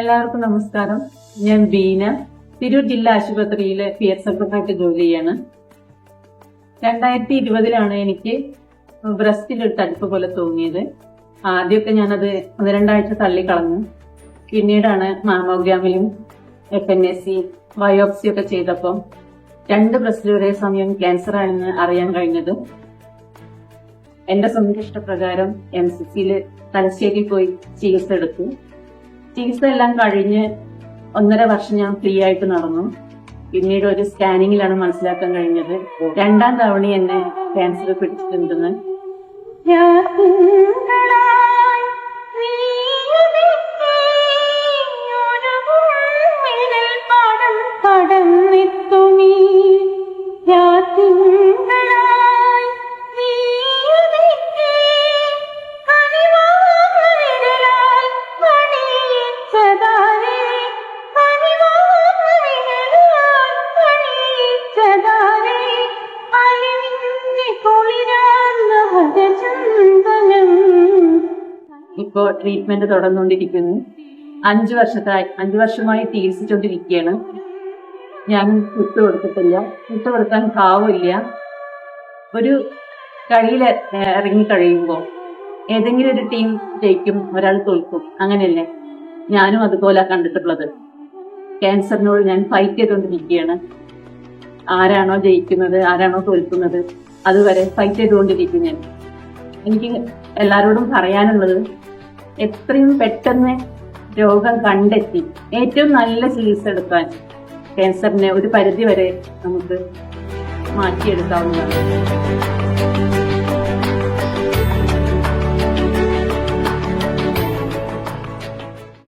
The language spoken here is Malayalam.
എല്ലാവർക്കും നമസ്കാരം. ഞാൻ ബീന. തിരൂർ ജില്ലാ ആശുപത്രിയിലെ പി എസ് സെക്രട്ടറിയായിട്ട് ജോലി ചെയ്യാണ്. രണ്ടായിരത്തി ഇരുപതിലാണ് എനിക്ക് ബ്രസ്റ്റിൽ ഒരു തടുപ്പ് പോലെ തോന്നിയത്. ആദ്യമൊക്കെ ഞാനത് ഒന്ന് രണ്ടാഴ്ച തള്ളിക്കളഞ്ഞു പിന്നീടാണ് മാമോഗ്രാമിലും F N S C biopsy ഒക്കെ ചെയ്തപ്പോൾ രണ്ട് ബ്രസ്റ്റിൽ ഒരേ സമയം ക്യാൻസർ ആണെന്ന് അറിയാൻ കഴിഞ്ഞത്. എന്റെ സ്വന്തം ഇഷ്ടപ്രകാരം എം സി സിയിൽ തലശ്ശേരി പോയി ചികിത്സ എടുത്തു. ചികിത്സ എല്ലാം കഴിഞ്ഞ് ഒന്നര വർഷം ഞാൻ ഫ്രീ ആയിട്ട് നടന്നു. പിന്നീട് ഒരു സ്കാനിങ്ങിലാണ് മനസ്സിലാക്കാൻ കഴിഞ്ഞത്. രണ്ടാം തവണ എന്നെ ക്യാൻസർ പിടിച്ചിട്ടുണ്ടെന്ന്. രാത്രികളായി ഇപ്പോ ട്രീറ്റ്മെന്റ് തുടർന്നുകൊണ്ടിരിക്കുന്നു. അഞ്ചു വർഷത്തായി അഞ്ചു വർഷമായി ചികിത്സിച്ചുകൊണ്ടിരിക്കുകയാണ്. ഞാൻ വിട്ടു കൊടുത്തിട്ടില്ല. വിട്ടു കൊടുക്കാൻ ഭാവമില്ല ഒരു കളിയിൽ ഇറങ്ങി കഴിയുമ്പോൾ ഏതെങ്കിലും ഒരു ടീം ജയിക്കും ഒരാൾ തോൽക്കും. അങ്ങനെയല്ലേ? ഞാനും അതുപോലെ കണ്ടിട്ടുള്ളത്. ക്യാൻസറിനോട് ഞാൻ ഫൈറ്റ് ചെയ്തുകൊണ്ടിരിക്കുകയാണ്. ആരാണോ ജയിക്കുന്നത് ആരാണോ തോൽക്കുന്നത് അതുവരെ ഫൈറ്റ് ചെയ്തുകൊണ്ടിരിക്കും ഞാൻ. എനിക്ക് എല്ലാവരോടും പറയാനുള്ളത് എത്രയും പെട്ടെന്ന് രോഗം കണ്ടെത്തി ഏറ്റവും നല്ല ചികിത്സ എടുക്കാൻ ക്യാൻസറിനെ ഒരു പരിധി വരെ നമുക്ക് മാറ്റിയെടുക്കാവുന്നതാണ്.